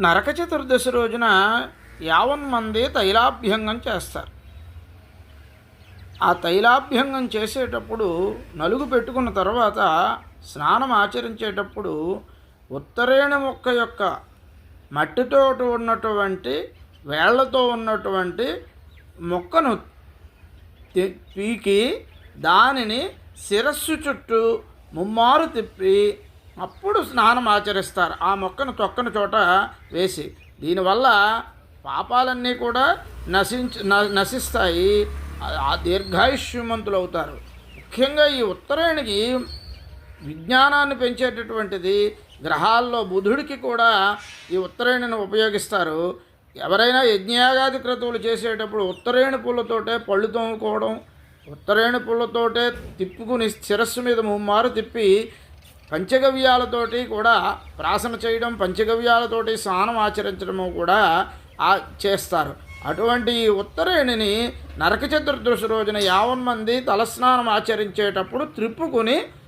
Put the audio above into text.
నరక చతుర్దశి రోజున యావన్ మంది తైలాభ్యంగం చేస్తారు. ఆ తైలాభ్యంగం చేసేటప్పుడు నలుగు పెట్టుకున్న తర్వాత స్నానం ఆచరించేటప్పుడు ఉత్తరేణ మొక్క యొక్క మట్టితో ఉన్నటువంటి వేళ్ళతో ఉన్నటువంటి మొక్కను పీకి దానిని శిరస్సు చుట్టూ ముమ్మారు తిప్పి అప్పుడు స్నానం ఆచరిస్తారు. ఆ మొక్కను తొక్కని చోట వేసి దీనివల్ల పాపాలన్నీ కూడా నశించ నశిస్తాయి. ఆ- దీర్ఘాయుష్యమంతులు అవుతారు ముఖ్యంగా ఈ ఉత్తరాయణకి విజ్ఞానాన్ని పెంచేటటువంటిది గ్రహాల్లో బుధుడికి కూడా ఈ ఉత్తరాయణను ఉపయోగిస్తారు. ఎవరైనా యజ్ఞయాగాది క్రతువులు చేసేటప్పుడు ఉత్తరాయణ పూలతోటే పళ్ళు తోముకోవడం ఉత్తరాయణ పూలతోటే తిప్పుకుని శిరస్సు మీద ముమ్మారు తిప్పి పంచగవ్యాలతోటి కూడా ప్రాసన చేయడం పంచగవ్యాలతోటి స్నానం ఆచరించడము కూడా ఆ చేస్తారు. అటువంటి ఉత్తరేణిని ఉత్తరాయణిని నరక చతుర్దశి రోజున యావన్ మంది తలస్నానం ఆచరించేటప్పుడు త్రిప్పుకుని